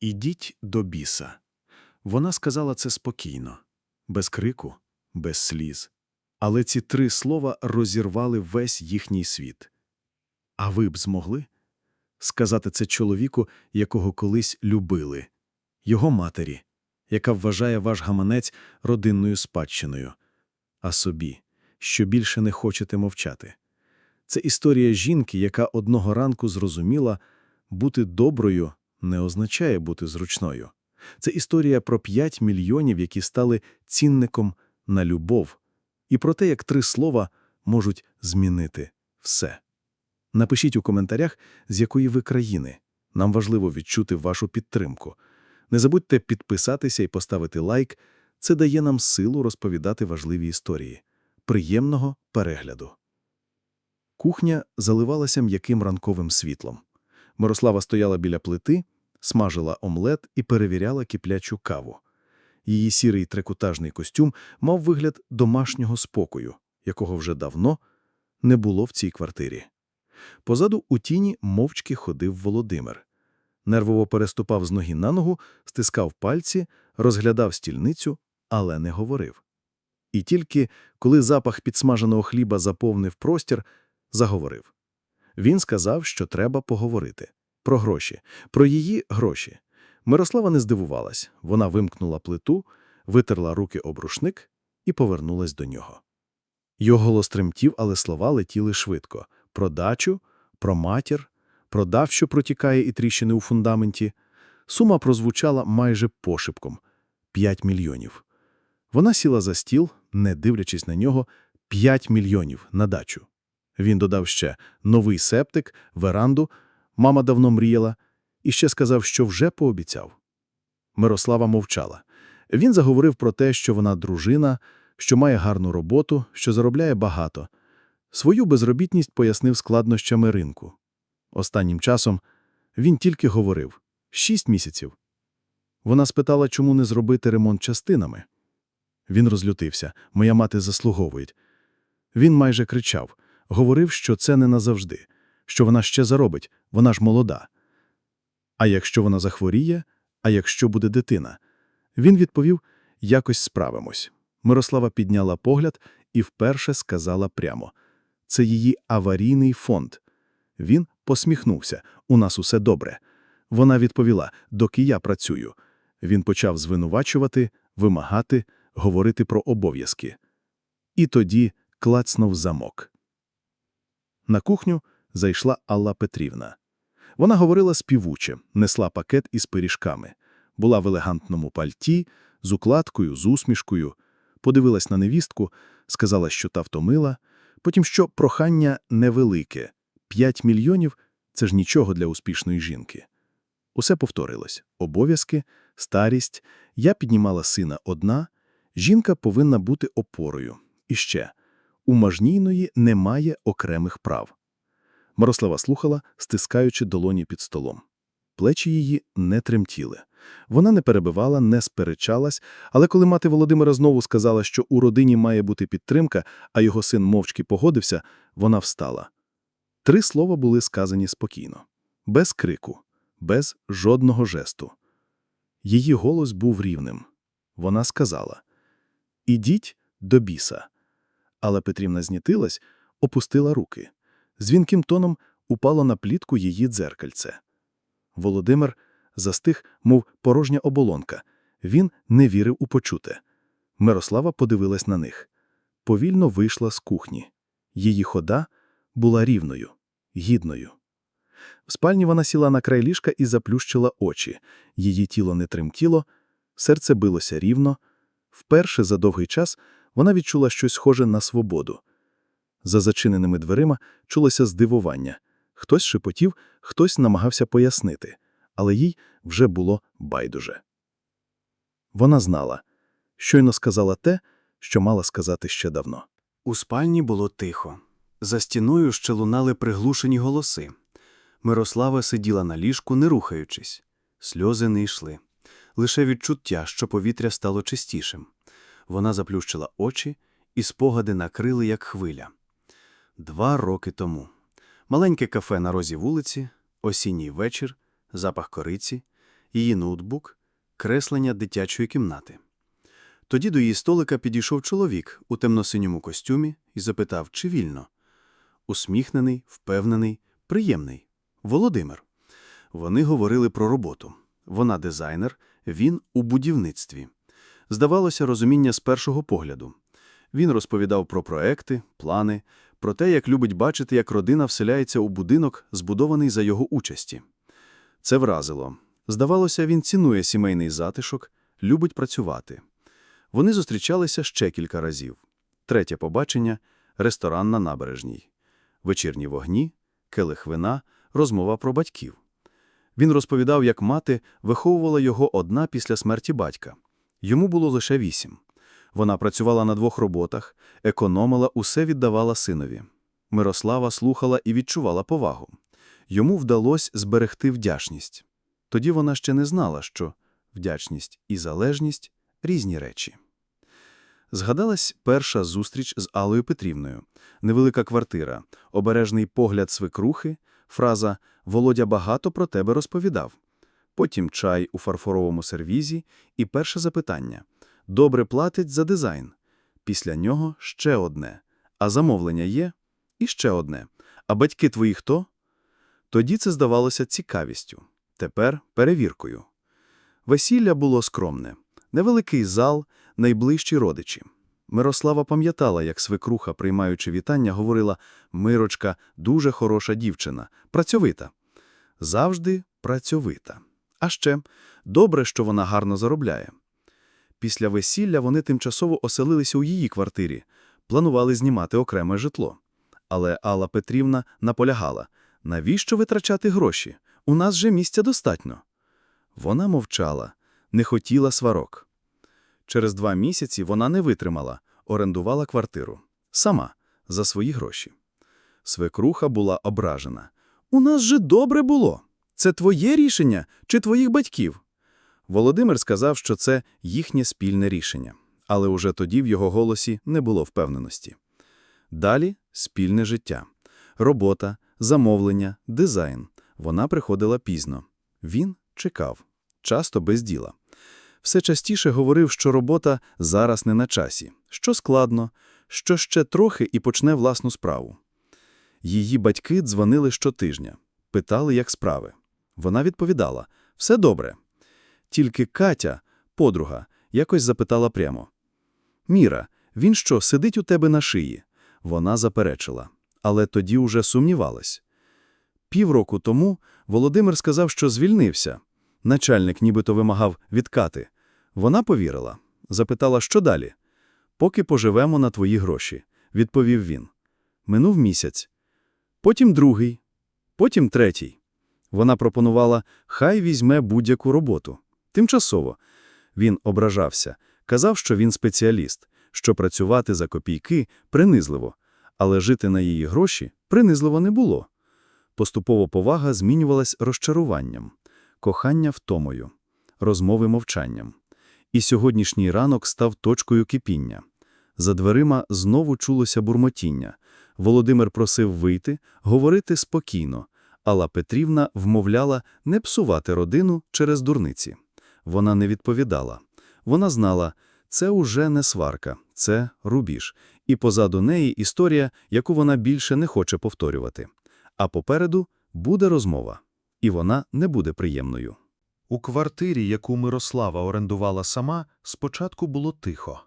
Ідіть до біса. Вона сказала це спокійно, без крику, без сліз. Але ці три слова розірвали весь їхній світ. А ви б змогли сказати це чоловіку, якого колись любили, його матері, яка вважає ваш гаманець родинною спадщиною, а собі, що більше не хочете мовчати. Це історія жінки, яка одного ранку зрозуміла, бути доброю не означає бути зручною. Це історія про 5 мільйонів, які стали цінником на любов, і про те, як три слова можуть змінити все. Напишіть у коментарях, з якої ви країни. Нам важливо відчути вашу підтримку. Не забудьте підписатися і поставити лайк. Це дає нам силу розповідати важливі історії. Приємного перегляду. Кухня заливалася м'яким ранковим світлом. Мирослава стояла біля плити, смажила омлет і перевіряла киплячу каву. Її сірий трикутажний костюм мав вигляд домашнього спокою, якого вже давно не було в цій квартирі. Позаду у тіні мовчки ходив Володимир. Нервово переступав з ноги на ногу, стискав пальці, розглядав стільницю, але не говорив. І тільки коли запах підсмаженого хліба заповнив простір, заговорив. Він сказав, що треба поговорити. Про гроші, про її гроші. Мирослава не здивувалась. Вона вимкнула плиту, витерла руки об рушник і повернулась до нього. Його голос тремтів, але слова летіли швидко. Про дачу, про матір, про дав, що протікає і тріщини у фундаменті. Сума прозвучала майже пошепком – 5 мільйонів. Вона сіла за стіл, не дивлячись на нього, 5 мільйонів на дачу. Він додав ще новий септик, веранду, мама давно мріяла, і ще сказав, що вже пообіцяв. Мирослава мовчала. Він заговорив про те, що вона дружина, що має гарну роботу, що заробляє багато. Свою безробітність пояснив складнощами ринку. Останнім часом він тільки говорив – шість місяців. Вона спитала, чому не зробити ремонт частинами. Він розлютився, моя мати заслуговує. Він майже кричав, говорив, що це не назавжди, що вона ще заробить, вона ж молода. А якщо вона захворіє, а якщо буде дитина? Він відповів, якось справимось. Мирослава підняла погляд і вперше сказала прямо – це її аварійний фонд. Він посміхнувся, у нас усе добре. Вона відповіла, доки я працюю. Він почав звинувачувати, вимагати, говорити про обов'язки. І тоді клацнув замок. На кухню зайшла Алла Петрівна. Вона говорила співуче, несла пакет із пиріжками, була в елегантному пальті, з укладкою, з усмішкою, подивилась на невістку, сказала, що та втомила, потім що прохання невелике – 5 мільйонів – це ж нічого для успішної жінки. Усе повторилось – обов'язки, старість, я піднімала сина одна, жінка повинна бути опорою. І ще – у мажнійної немає окремих прав. Мирослава слухала, стискаючи долоні під столом. Плечі її не тремтіли. Вона не перебивала, не сперечалась, але коли мати Володимира знову сказала, що у родині має бути підтримка, а його син мовчки погодився, вона встала. Три слова були сказані спокійно, без крику, без жодного жесту. Її голос був рівним. Вона сказала Ідіть до біса. Але Петрівна знітилась, опустила руки. Дзвінким тоном упало на плітку її дзеркальце. Володимир застиг, мов порожня оболонка. Він не вірив у почуте. Мирослава подивилась на них. Повільно вийшла з кухні. Її хода була рівною, гідною. В спальні вона сіла на край ліжка і заплющила очі. Її тіло не тремтіло, серце билося рівно. Вперше за довгий час вона відчула щось схоже на свободу. За зачиненими дверима чулося здивування. Хтось шепотів, хтось намагався пояснити, але їй вже було байдуже. Вона знала, щойно сказала те, що мала сказати ще давно. У спальні було тихо. За стіною ще лунали приглушені голоси. Мирослава сиділа на ліжку, не рухаючись. Сльози не йшли. Лише відчуття, що повітря стало чистішим. Вона заплющила очі, і спогади накрили, як хвиля. Два роки тому. Маленьке кафе на розі вулиці, осінній вечір, запах кориці. її ноутбук, креслення дитячої кімнати. Тоді до її столика підійшов чоловік у темно-синьому костюмі і запитав, чи вільно. Усміхнений, впевнений, приємний. Володимир. Вони говорили про роботу. Вона дизайнер, він у будівництві. Здавалося, розуміння з першого погляду. Він розповідав про проекти, плани, про те, як любить бачити, як родина вселяється у будинок, збудований за його участі. Це вразило. Здавалося, він цінує сімейний затишок, любить працювати. Вони зустрічалися ще кілька разів. Третє побачення – ресторан на набережній. Вечірні вогні, келих вина, розмова про батьків. Він розповідав, як мати виховувала його одна після смерті батька. Йому було лише вісім. Вона працювала на двох роботах, економила, усе віддавала синові. Мирослава слухала і відчувала повагу. Йому вдалося зберегти вдячність. Тоді вона ще не знала, що вдячність і залежність – різні речі. Згадалась перша зустріч з Аллою Петрівною. Невелика квартира, обережний погляд свекрухи, фраза «Володя багато про тебе розповідав». Потім чай у фарфоровому сервізі і перше запитання «Добре платить за дизайн». Після нього ще одне. А замовлення є? І ще одне. А батьки твої хто? Тоді це здавалося цікавістю. Тепер перевіркою. Весілля було скромне. Невеликий зал, найближчі родичі. Мирослава пам'ятала, як свекруха, приймаючи вітання, говорила «Мирочка – дуже хороша дівчина, працьовита». Завжди працьовита. А ще добре, що вона гарно заробляє. Після весілля вони тимчасово оселилися у її квартирі, планували знімати окреме житло. Але Алла Петрівна наполягала «Навіщо витрачати гроші? У нас же місця достатньо». Вона мовчала, не хотіла сварок. Через два місяці вона не витримала, орендувала квартиру. Сама, за свої гроші. Свекруха була ображена. «У нас же добре було. Це твоє рішення чи твоїх батьків?» Володимир сказав, що це їхнє спільне рішення. Але уже тоді в його голосі не було впевненості. Далі – спільне життя. Робота, замовлення, дизайн. Вона приходила пізно. Він чекав. Часто без діла. Все частіше говорив, що робота зараз не на часі, що складно, що ще трохи і почне власну справу. Її батьки дзвонили щотижня, питали, як справи. Вона відповідала – все добре. Тільки Катя, подруга, якось запитала прямо. «Міра, він що, сидить у тебе на шиї?» Вона заперечила, але тоді уже сумнівалась. Півроку тому Володимир сказав, що звільнився. Начальник нібито вимагав відкати. Вона повірила. Запитала, що далі. «Поки поживемо на твої гроші», – відповів він. Минув місяць. Потім другий. Потім третій. Вона пропонувала, хай візьме будь-яку роботу. Тимчасово. Він ображався, казав, що він спеціаліст, що працювати за копійки принизливо, але жити на її гроші принизливо не було. Поступово повага змінювалась розчаруванням, кохання втомою, розмови мовчанням. І сьогоднішній ранок став точкою кипіння. За дверима знову чулося бурмотіння. Володимир просив вийти, говорити спокійно. Алла Петрівна вмовляла не псувати родину через дурниці. Вона не відповідала. Вона знала, це уже не сварка, це рубіж. І позаду неї історія, яку вона більше не хоче повторювати. А попереду буде розмова. І вона не буде приємною. У квартирі, яку Мирослава орендувала сама, спочатку було тихо.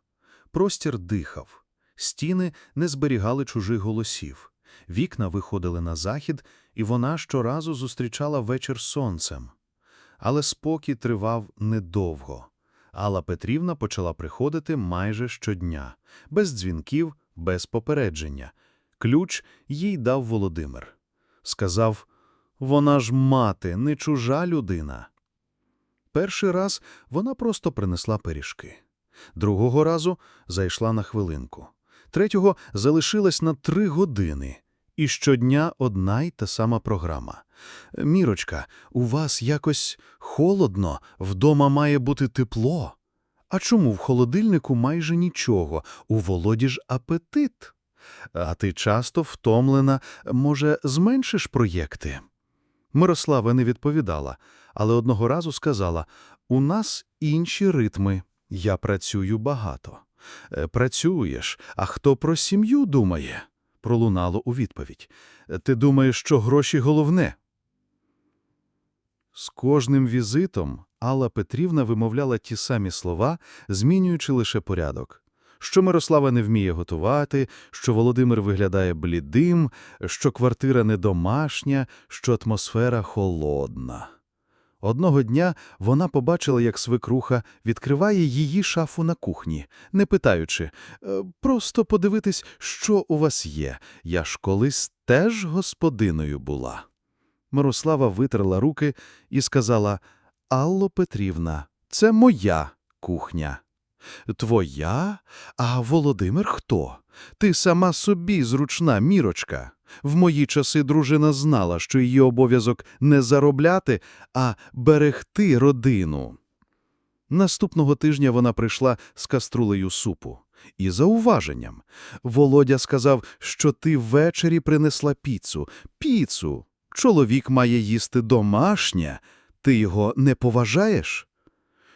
Простір дихав. Стіни не зберігали чужих голосів. Вікна виходили на захід, і вона щоразу зустрічала вечір сонцем. Але спокій тривав недовго. Алла Петрівна почала приходити майже щодня, без дзвінків, без попередження. Ключ їй дав Володимир. Сказав, вона ж мати, не чужа людина. Перший раз вона просто принесла пиріжки. Другого разу зайшла на хвилинку. Третього залишилась на три години. І щодня одна й та сама програма. «Мірочка, у вас якось холодно, вдома має бути тепло. А чому в холодильнику майже нічого? У Володі ж апетит. А ти часто втомлена, може, зменшиш проєкти? Мирослава не відповідала, але одного разу сказала: У нас інші ритми. Я працюю багато. «Е, Працюєш, а хто про сім'ю думає? Пролунало у відповідь. «Е, Ти думаєш, що гроші головне? З кожним візитом Алла Петрівна вимовляла ті самі слова, змінюючи лише порядок. Що Мирослава не вміє готувати, що Володимир виглядає блідим, що квартира не домашня, що атмосфера холодна. Одного дня вона побачила, як свекруха відкриває її шафу на кухні, не питаючи, «Е, просто подивитись, що у вас є. Я ж колись теж господиною була. Мирослава витерла руки і сказала, Алло Петрівна, це моя кухня. Твоя? А Володимир хто? Ти сама собі зручна мірочка. В мої часи дружина знала, що її обов'язок не заробляти, а берегти родину. Наступного тижня вона прийшла з каструлею супу. І зауваженням. Володя сказав, що ти ввечері принесла піцу. Піцу. Чоловік має їсти домашнє. Ти його не поважаєш?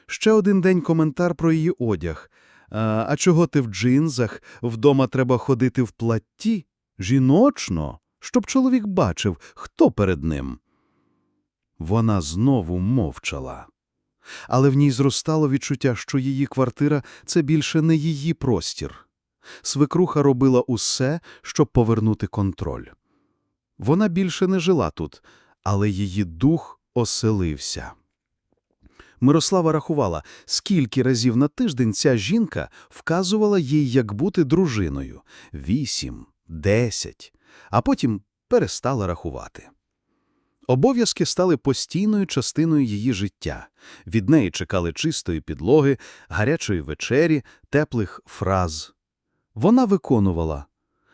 Ще один день коментар про її одяг. А, а чого ти в джинсах? Вдома треба ходити в платті? Жіночно, щоб чоловік бачив, хто перед ним. Вона знову мовчала. Але в ній зростало відчуття, що її квартира – це більше не її простір. Свекруха робила усе, щоб повернути контроль. Вона більше не жила тут, але її дух оселився. Мирослава рахувала, скільки разів на тиждень ця жінка вказувала їй, як бути дружиною – вісім, десять, а потім перестала рахувати. Обов'язки стали постійною частиною її життя. Від неї чекали чистої підлоги, гарячої вечері, теплих фраз. Вона виконувала,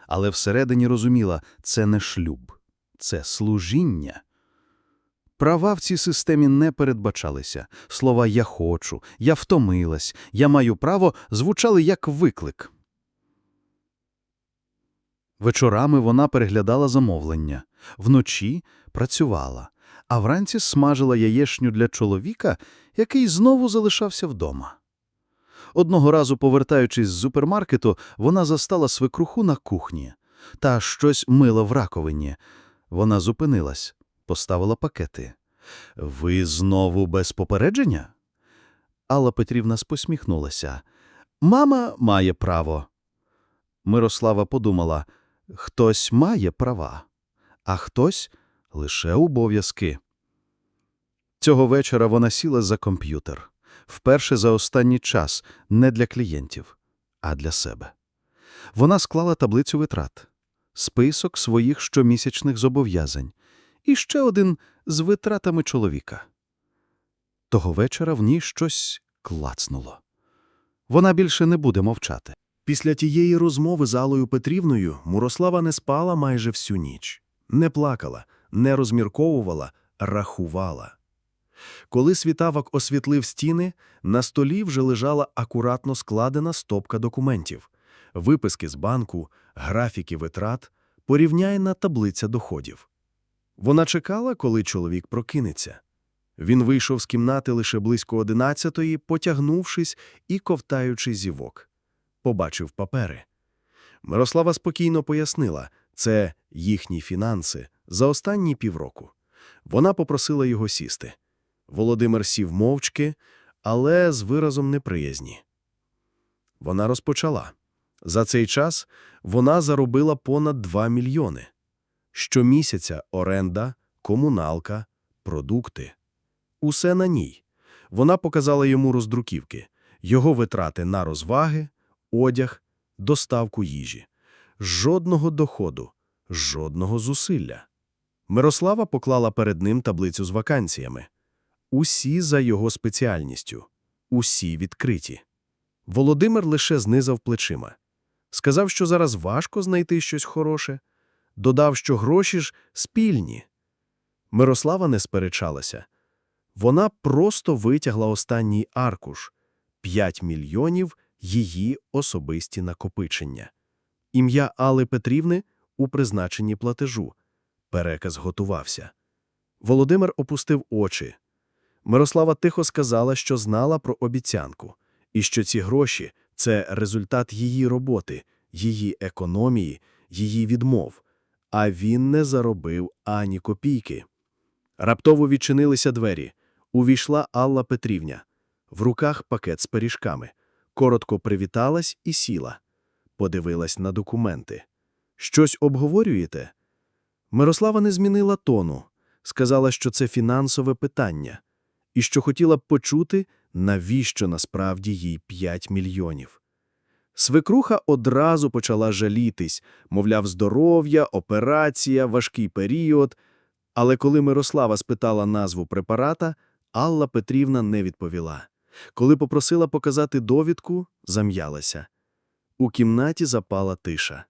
але всередині розуміла – це не шлюб, це служіння. Права в цій системі не передбачалися. Слова «я хочу», «я втомилась», «я маю право» звучали як виклик. Вечорами вона переглядала замовлення, вночі працювала, а вранці смажила яєшню для чоловіка, який знову залишався вдома. Одного разу, повертаючись з супермаркету, вона застала свекруху на кухні та щось мила в раковині. Вона зупинилась, поставила пакети. «Ви знову без попередження?» Алла Петрівна посміхнулася. «Мама має право». Мирослава подумала, хтось має права, а хтось – лише обов'язки. Цього вечора вона сіла за комп'ютер. Вперше за останній час не для клієнтів, а для себе. Вона склала таблицю витрат, список своїх щомісячних зобов'язань і ще один з витратами чоловіка. Того вечора в ній щось клацнуло. Вона більше не буде мовчати. Після тієї розмови з Алою Петрівною Мурослава не спала майже всю ніч. Не плакала, не розмірковувала, рахувала. Коли світавок освітлив стіни, на столі вже лежала акуратно складена стопка документів, виписки з банку, графіки витрат, порівняйна таблиця доходів. Вона чекала, коли чоловік прокинеться. Він вийшов з кімнати лише близько одинадцятої, потягнувшись і ковтаючи зівок. Побачив папери. Мирослава спокійно пояснила, це їхні фінанси за останні півроку. Вона попросила його сісти. Володимир сів мовчки, але з виразом неприязні. Вона розпочала. За цей час вона заробила понад 2 мільйони. Щомісяця оренда, комуналка, продукти. Усе на ній. Вона показала йому роздруківки, його витрати на розваги, одяг, доставку їжі. Жодного доходу, жодного зусилля. Мирослава поклала перед ним таблицю з вакансіями. Усі за його спеціальністю, усі відкриті. Володимир лише знизав плечима. Сказав, що зараз важко знайти щось хороше. Додав, що гроші ж спільні. Мирослава не сперечалася. Вона просто витягла останній аркуш – 5 мільйонів її особисті накопичення. Ім'я Алли Петрівни у призначенні платежу. Переказ готувався. Володимир опустив очі. Мирослава тихо сказала, що знала про обіцянку, і що ці гроші – це результат її роботи, її економії, її відмов. А він не заробив ані копійки. Раптово відчинилися двері. Увійшла Алла Петрівня. В руках пакет з пиріжками. Коротко привіталась і сіла. Подивилась на документи. Щось обговорюєте? Мирослава не змінила тону. Сказала, що це фінансове питання. І що хотіла б почути, навіщо насправді їй 5 мільйонів. Свекруха одразу почала жалітись, мовляв, здоров'я, операція, важкий період. Але коли Мирослава спитала назву препарата, Алла Петрівна не відповіла. Коли попросила показати довідку, зам'ялася. У кімнаті запала тиша.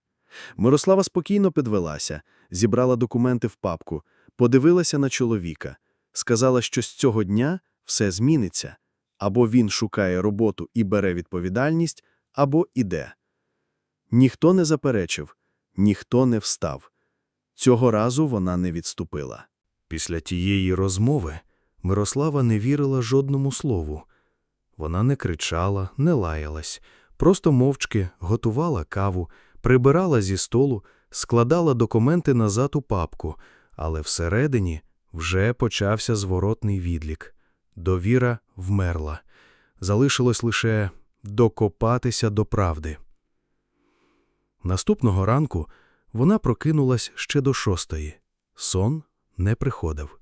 Мирослава спокійно підвелася, зібрала документи в папку, подивилася на чоловіка, сказала, що з цього дня все зміниться. Або він шукає роботу і бере відповідальність, або іде. Ніхто не заперечив, ніхто не встав. Цього разу вона не відступила. Після тієї розмови Мирослава не вірила жодному слову. Вона не кричала, не лаялась, просто мовчки готувала каву, прибирала зі столу, складала документи назад у папку, але всередині вже почався зворотний відлік. Довіра вмерла. Залишилось лише докопатися до правди. Наступного ранку вона прокинулась ще до шостої. Сон не приходив.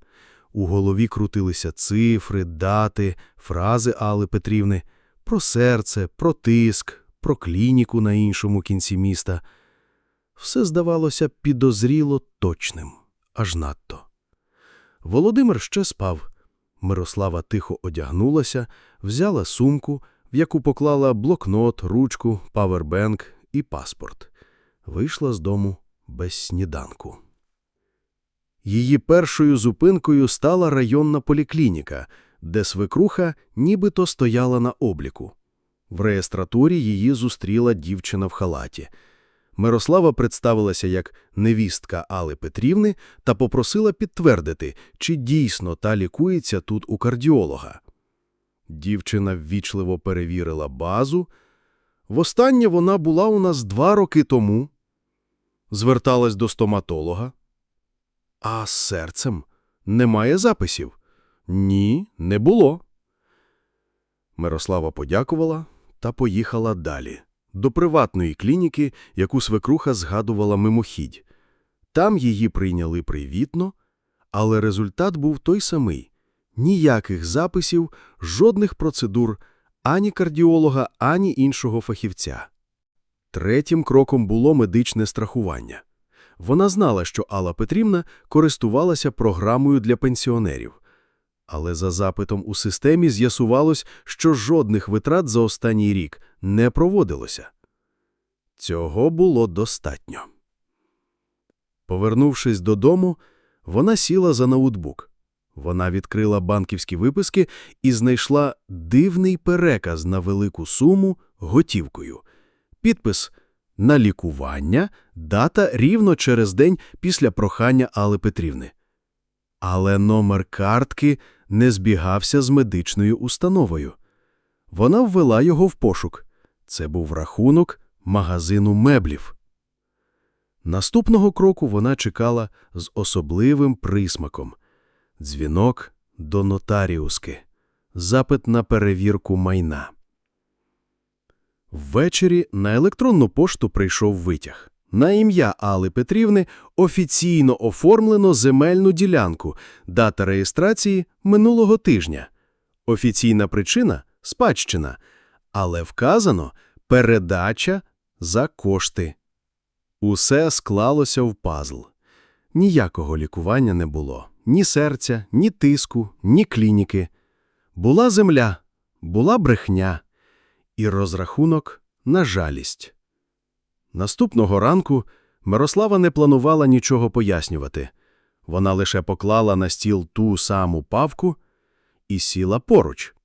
У голові крутилися цифри, дати, фрази Алли Петрівни про серце, про тиск, про клініку на іншому кінці міста. Все здавалося підозріло точним, аж надто. Володимир ще спав. Мирослава тихо одягнулася, взяла сумку, в яку поклала блокнот, ручку, павербенк і паспорт. Вийшла з дому без сніданку. Її першою зупинкою стала районна поліклініка, де свекруха нібито стояла на обліку. В реєстратурі її зустріла дівчина в халаті. Мирослава представилася як невістка Али Петрівни та попросила підтвердити, чи дійсно та лікується тут у кардіолога. Дівчина ввічливо перевірила базу. Востаннє вона була у нас два роки тому. Зверталась до стоматолога. А з серцем немає записів? Ні, не було. Мирослава подякувала та поїхала далі, до приватної клініки, яку свекруха згадувала мимохідь. Там її прийняли привітно, але результат був той самий. Ніяких записів, жодних процедур, ані кардіолога, ані іншого фахівця. Третім кроком було медичне страхування. Вона знала, що Алла Петрівна користувалася програмою для пенсіонерів. Але за запитом у системі з'ясувалось, що жодних витрат за останній рік не проводилося. Цього було достатньо. Повернувшись додому, вона сіла за ноутбук. Вона відкрила банківські виписки і знайшла дивний переказ на велику суму готівкою. Підпис «На лікування», дата рівно через день після прохання Алли Петрівни. Але номер картки не збігався з медичною установою. Вона ввела його в пошук. Це був рахунок магазину меблів. Наступного кроку вона чекала з особливим присмаком. Дзвінок до нотаріуски. Запит на перевірку майна. Ввечері на електронну пошту прийшов витяг. На ім'я Алли Петрівни офіційно оформлено земельну ділянку, дата реєстрації минулого тижня. Офіційна причина – спадщина, але вказано – передача за кошти. Усе склалося в пазл. Ніякого лікування не було. Ні серця, ні тиску, ні клініки. Була земля, була брехня і розрахунок на жалість. Наступного ранку Мирослава не планувала нічого пояснювати. Вона лише поклала на стіл ту саму павку і сіла поруч.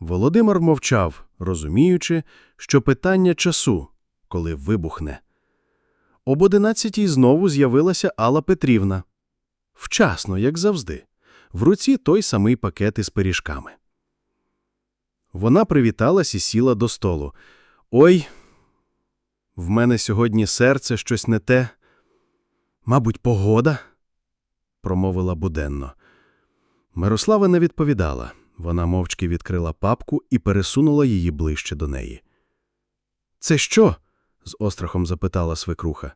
Володимир мовчав, розуміючи, що питання часу, коли вибухне. Об одинадцятій знову з'явилася Алла Петрівна. Вчасно, як завжди. в руці той самий пакет із пиріжками. Вона привіталась і сіла до столу. Ой, в мене сьогодні серце щось не те. Мабуть, погода, промовила буденно. Мирослава не відповідала. Вона мовчки відкрила папку і пересунула її ближче до неї. Це що? з острахом запитала свекруха.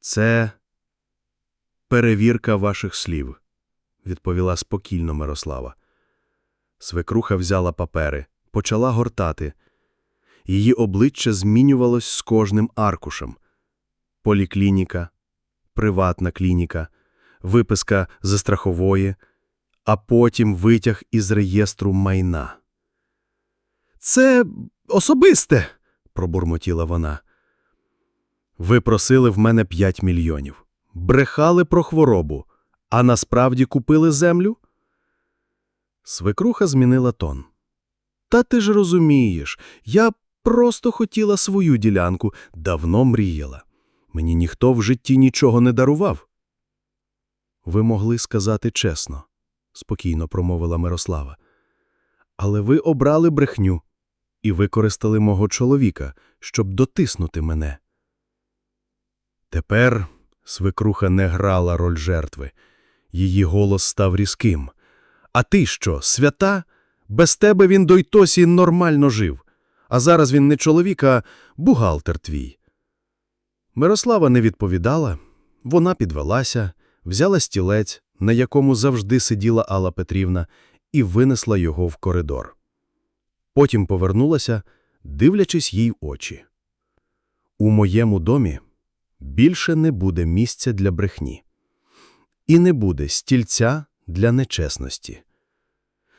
Це перевірка ваших слів, відповіла спокійно Мирослава. Свекруха взяла папери, почала гортати. Її обличчя змінювалось з кожним аркушем. Поліклініка, приватна клініка, виписка зі страхової, а потім витяг із реєстру майна. Це особисте, пробурмотіла вона. Ви просили в мене 5 мільйонів. Брехали про хворобу, а насправді купили землю? Свекруха змінила тон. Та ти ж розумієш, я просто хотіла свою ділянку, давно мріяла. Мені ніхто в житті нічого не дарував. Ви могли сказати чесно, спокійно промовила Мирослава. Але ви обрали брехню і використали мого чоловіка, щоб дотиснути мене. Тепер свекруха не грала роль жертви. Її голос став різким. А ти що, свята? Без тебе він дойтосі нормально жив. А зараз він не чоловік, а бухгалтер твій. Мирослава не відповідала. Вона підвелася, взяла стілець, на якому завжди сиділа Алла Петрівна, і винесла його в коридор. Потім повернулася, дивлячись їй очі. У моєму домі більше не буде місця для брехні. І не буде стільця для нечесності.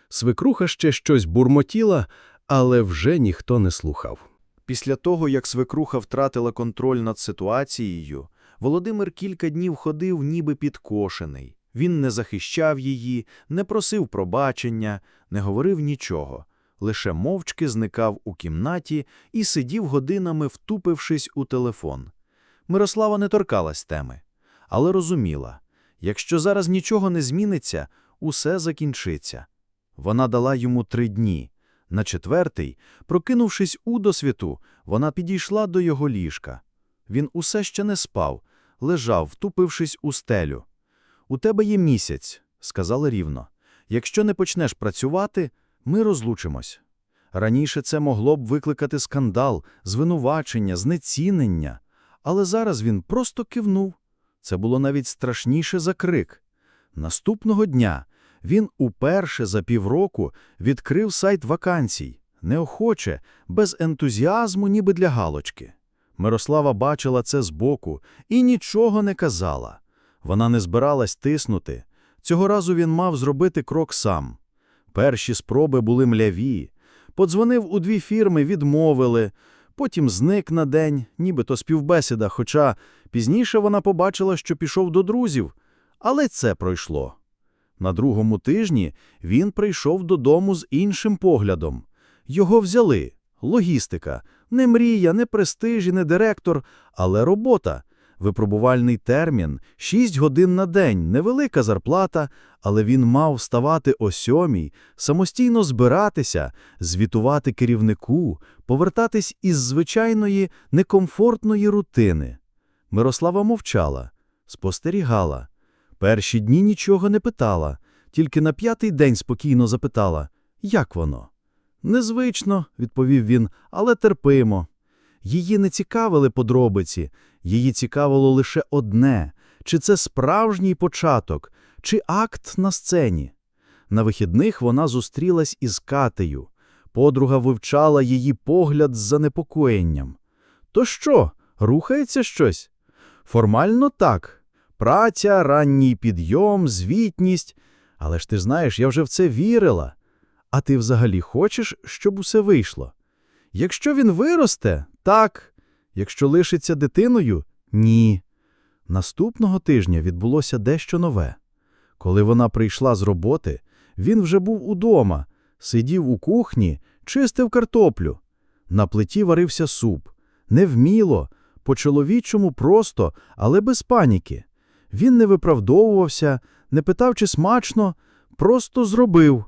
Свекруха ще щось бурмотіла, але вже ніхто не слухав. Після того, як свекруха втратила контроль над ситуацією, Володимир кілька днів ходив ніби підкошений. Він не захищав її, не просив пробачення, не говорив нічого, лише мовчки зникав у кімнаті і сидів годинами, втупившись у телефон. Мирослава не торкалась теми, але розуміла, якщо зараз нічого не зміниться, усе закінчиться. Вона дала йому три дні. На четвертий, прокинувшись у досвіту, вона підійшла до його ліжка. Він усе ще не спав, лежав, втупившись у стелю. «У тебе є місяць», – сказала рівно. «Якщо не почнеш працювати, ми розлучимось». Раніше це могло б викликати скандал, звинувачення, знецінення. Але зараз він просто кивнув. Це було навіть страшніше за крик. Наступного дня він уперше за півроку відкрив сайт вакансій, неохоче, без ентузіазму, ніби для галочки. Мирослава бачила це збоку і нічого не казала. Вона не збиралась тиснути. Цього разу він мав зробити крок сам. Перші спроби були мляві. Подзвонив у дві фірми, відмовили. Потім зник на день, нібито співбесіда, хоча пізніше вона побачила, що пішов до друзів. Але це пройшло. На другому тижні він прийшов додому з іншим поглядом. Його взяли. Логістика. Не мрія, не престиж і не директор, але робота. Випробувальний термін – 6 годин на день, невелика зарплата, але він мав вставати о сьомій, самостійно збиратися, звітувати керівнику, повертатись із звичайної некомфортної рутини. Мирослава мовчала, спостерігала. Перші дні нічого не питала, тільки на п'ятий день спокійно запитала, як воно? Незвично, відповів він, але терпимо. Її не цікавили подробиці, її цікавило лише одне – чи це справжній початок, чи акт на сцені. На вихідних вона зустрілась із Катею. Подруга вивчала її погляд з занепокоєнням. То що, рухається щось? Формально так. Праця, ранній підйом, звітність. Але ж ти знаєш, я вже в це вірила. А ти взагалі хочеш, щоб усе вийшло? Якщо він виросте, так. Якщо лишиться дитиною, ні. Наступного тижня відбулося дещо нове. Коли вона прийшла з роботи, він вже був удома, сидів у кухні, чистив картоплю. На плиті варився суп. Невміло, по-чоловічому просто, але без паніки. Він не виправдовувався, не питав, чи смачно, просто зробив.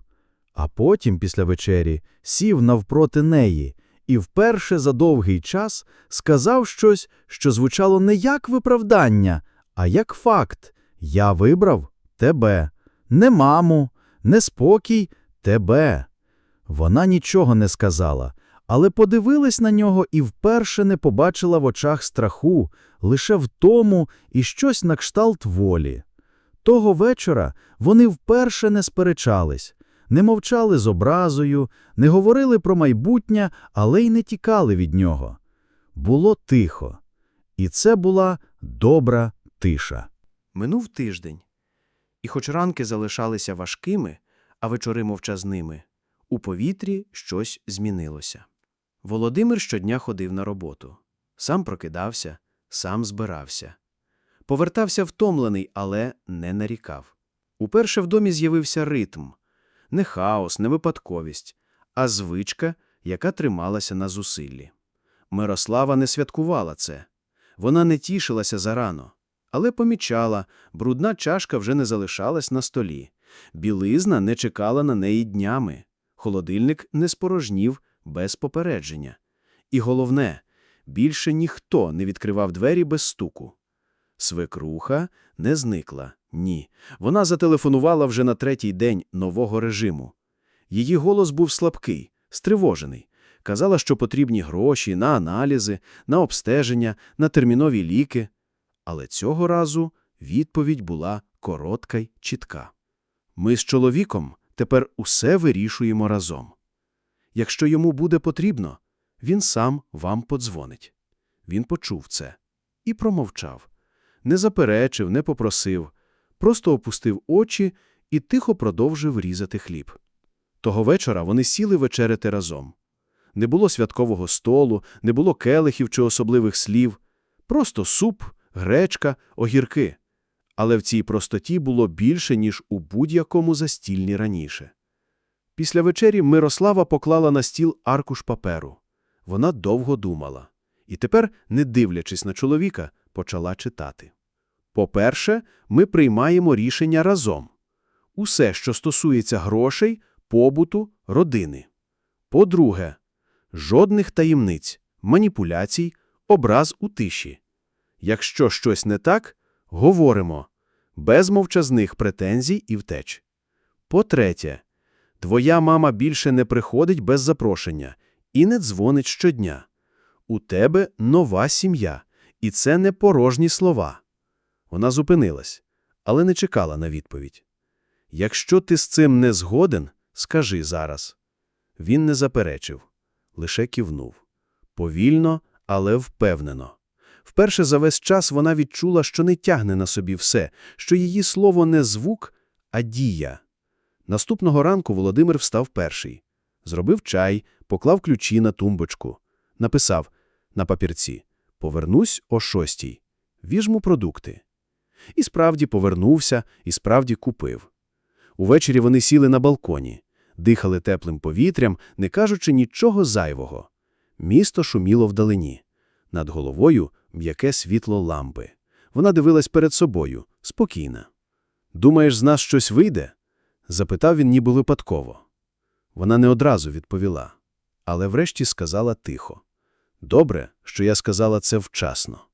А потім, після вечері, сів навпроти неї і вперше за довгий час сказав щось, що звучало не як виправдання, а як факт. Я вибрав тебе. Не маму, не спокій, тебе. Вона нічого не сказала, але подивилась на нього і вперше не побачила в очах страху, лише втому і щось на кшталт волі. Того вечора вони вперше не сперечались, не мовчали з образою, не говорили про майбутнє, але й не тікали від нього. Було тихо. І це була добра тиша. Минув тиждень, і хоч ранки залишалися важкими, а вечори мовчазними, у повітрі щось змінилося. Володимир щодня ходив на роботу. Сам прокидався, сам збирався. Повертався втомлений, але не нарікав. Уперше в домі з'явився ритм. Не хаос, не випадковість, а звичка, яка трималася на зусиллі. Мирослава не святкувала це. Вона не тішилася зарано, але помічала, брудна чашка вже не залишалась на столі. Білизна не чекала на неї днями. Холодильник не спорожнів без попередження. І головне, більше ніхто не відкривав двері без стуку. Свекруха не зникла. Ні. Вона зателефонувала вже на третій день нового режиму. Її голос був слабкий, стривожений. Казала, що потрібні гроші на аналізи, на обстеження, на термінові ліки. Але цього разу відповідь була коротка й чітка. Ми з чоловіком тепер усе вирішуємо разом. Якщо йому буде потрібно, він сам вам подзвонить. Він почув це і промовчав. Не заперечив, не попросив, просто опустив очі і тихо продовжив різати хліб. Того вечора вони сіли вечеряти разом. Не було святкового столу, не було келихів чи особливих слів, просто суп, гречка, огірки. Але в цій простоті було більше, ніж у будь-якому застільні раніше. Після вечері Мирослава поклала на стіл аркуш паперу. Вона довго думала. І тепер, не дивлячись на чоловіка, почала читати. По-перше, ми приймаємо рішення разом. Усе, що стосується грошей, побуту, родини. По-друге, жодних таємниць, маніпуляцій, образ у тиші. Якщо щось не так, говоримо, без мовчазних претензій і втеч. По-третє, твоя мама більше не приходить без запрошення і не дзвонить щодня. У тебе нова сім'я, і це не порожні слова. Вона зупинилась, але не чекала на відповідь. Якщо ти з цим не згоден, скажи зараз. Він не заперечив, лише кивнув. Повільно, але впевнено. Вперше за весь час вона відчула, що не тягне на собі все, що її слово не звук, а дія. Наступного ранку Володимир встав перший. Зробив чай, поклав ключі на тумбочку. Написав на папірці «Повернусь о шостій. Віжму продукти». І справді повернувся, і справді купив. Увечері вони сіли на балконі, дихали теплим повітрям, не кажучи нічого зайвого. Місто шуміло вдалині. Над головою м'яке світло лампи. Вона дивилась перед собою, спокійна. «Думаєш, з нас щось вийде?» – запитав він ніби випадково. Вона не одразу відповіла, але врешті сказала тихо. «Добре, що я сказала це вчасно».